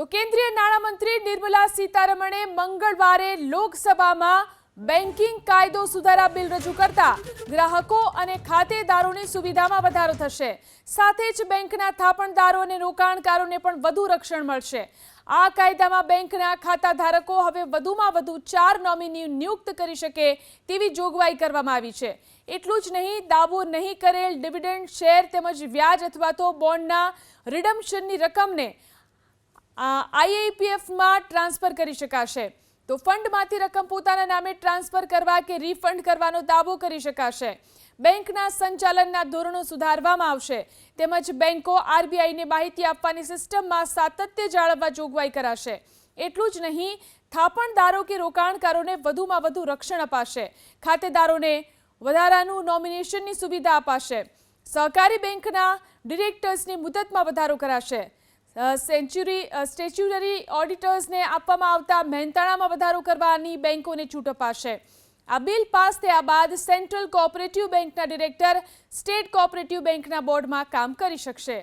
તો કેન્દ્રીય નાણામંત્રી નિર્મલા સીતારમણે મંગળવારે લોકસભામાં બેન્કિંગ કાયદો સુધારા બિલ રજૂ કરતા ગ્રાહકો અને ખાતેદારોની સુવિધામાં વધારો થશે. સાથે જ બેંકના થાપણદારો અને રોકાણકારોને પણ વધુ રક્ષણ મળશે. આ કાયદામાં બેંકના ખાતાધારકો હવે વધુમાં વધુ ચાર નોમિની નિયુક્ત કરી શકે તેવી જોગવાઈ કરવામાં આવી છે. એટલું જ નહીં, દાવો નહીં કરેલ ડિવિડન્ડ, શેર તેમજ વ્યાજ અથવા તો બોન્ડના રિડમ્પશનની રકમને આઈઆઈપીએફમાં ટ્રાન્સફર કરી શકાશે. તો ફંડમાંથી રકમ પોતાના નામે ટ્રાન્સફર કરવા કે રિફંડ કરવાનો દાવો કરી શકાશે. બેંકના સંચાલનના ધોરણો સુધારવામાં આવશે. તેમજ બેંકો આરબીઆઈને માહિતી આપવાની સિસ્ટમમાં સાતત્ય જાળવવા જોગવાઈ કરાશે. એટલું જ નહીં, થાપણદારો કે રોકાણકારોને વધુમાં વધુ રક્ષણ અપાશે. ખાતેદારોને વધારાનું નોમિનેશનની સુવિધા અપાશે. સહકારી બેંકના ડિરેક્ટર્સની મુદતમાં વધારો કરાશે. સેન્ચ્યુરી સ્ટેચ્યુટરી ઓડિટર્સને આપવામાં આવતા મહેનતાણામાં વધારો કરવાની બેંકોને છૂટ અપાશે. આ બિલ પાસ થયા બાદ સેન્ટ્રલ કોઓપરેટિવ બેંકના ડિરેક્ટર સ્ટેટ કોઓપરેટિવ બેંકના બોર્ડમાં કામ કરી શકશે.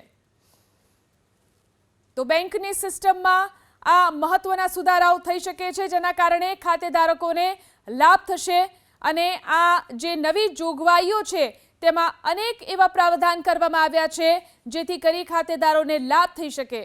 તો બેંકની સિસ્ટમમાં આ મહત્વના સુધારાઓ થઈ શકે છે, જેના કારણે ખાતેધારકોને લાભ થશે અને આ જે નવી જોગવાઈઓ છે તેમાં અનેક એવા પ્રાવધાન કરવામાં આવ્યા છે જેથી કરી ખાતેદારોને લાભ થઈ શકે.